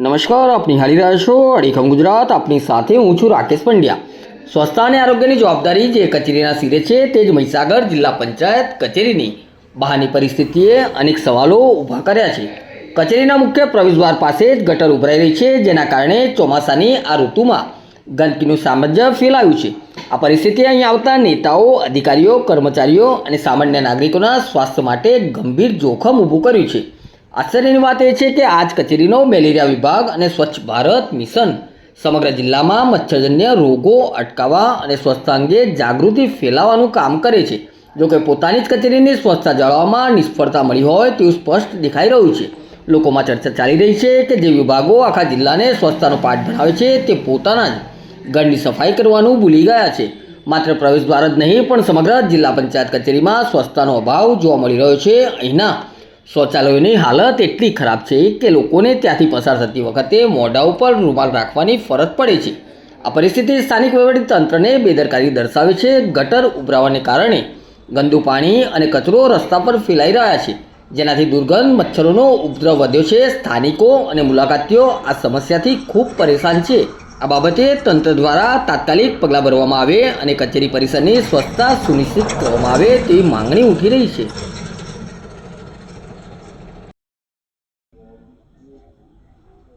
નમસ્કાર આપ નિહાળી રહ્યા છો અડીખમ ગુજરાત, આપની સાથે હું છું રાકેશ પંડ્યા. સ્વચ્છતા અને આરોગ્યની જવાબદારી જે કચેરીના સિરે છે તે જ મહીસાગર જિલ્લા પંચાયત કચેરીની. બહારની પરિસ્થિતિએ અનેક સવાલો ઊભા કર્યા છે. કચેરીના મુખ્ય પ્રવેશદ્વાર પાસે જ ગટર ઉભરાઈ રહી છે, જેના કારણે ચોમાસાની આ ઋતુમાં ગંદકીનું સામ્રાજ્ય ફેલાયું છે. આ પરિસ્થિતિ અહીં આવતા નેતાઓ, અધિકારીઓ, કર્મચારીઓ અને સામાન્ય નાગરિકોના સ્વાસ્થ્ય માટે ગંભીર જોખમ ઊભું કર્યું છે. આશ્ચર્યની વાત એ છે કે આજ કચેરીનો મેલેરિયા વિભાગ અને સ્વચ્છ ભારત મિશન સમગ્ર જિલ્લામાં મચ્છરજન્ય રોગો અટકાવવા અને સ્વચ્છતા અંગે જાગૃતિ ફેલાવવાનું કામ કરે છે. જોકે પોતાની જ કચેરીની સ્વચ્છતા જાળવવામાં નિષ્ફળતા મળી હોય તેવું સ્પષ્ટ દેખાઈ રહ્યું છે. લોકોમાં ચર્ચા ચાલી રહી છે કે જે વિભાગો આખા જિલ્લાને સ્વચ્છતાનો પાઠ ભણાવે છે તે પોતાના જ ઘરની સફાઈ કરવાનું ભૂલી ગયા છે. માત્ર પ્રવેશ દ્વાર જ નહીં પણ સમગ્ર જિલ્લા પંચાયત કચેરીમાં સ્વચ્છતાનો અભાવ જોવા મળી રહ્યો છે. અહીંના શૌચાલયોની હાલત એટલી ખરાબ છે કે લોકોને ત્યાંથી પસાર થતી વખતે મોઢા ઉપર રૂમાલ રાખવાની ફરજ પડે છે. આ પરિસ્થિતિ સ્થાનિક તંત્રને બેદરકારી દર્શાવે છે. ગટર ઉભરાવાને કારણે ગંદુ પાણી અને કચરો રસ્તા પર ફેલાઈ રહ્યા છે. જેનાથી દુર્ગંધ મચ્છરોનો ઉપદ્રવ વધ્યો છે. સ્થાનિકો અને મુલાકાતીઓ આ સમસ્યાથી ખૂબ પરેશાન છે. આ બાબતે તંત્ર દ્વારા તાત્કાલિક પગલાં ભરવામાં આવે અને કચેરી પરિસરની સ્વચ્છતા સુનિશ્ચિત કરવામાં આવે તેવી માંગણી ઉઠી રહી છે.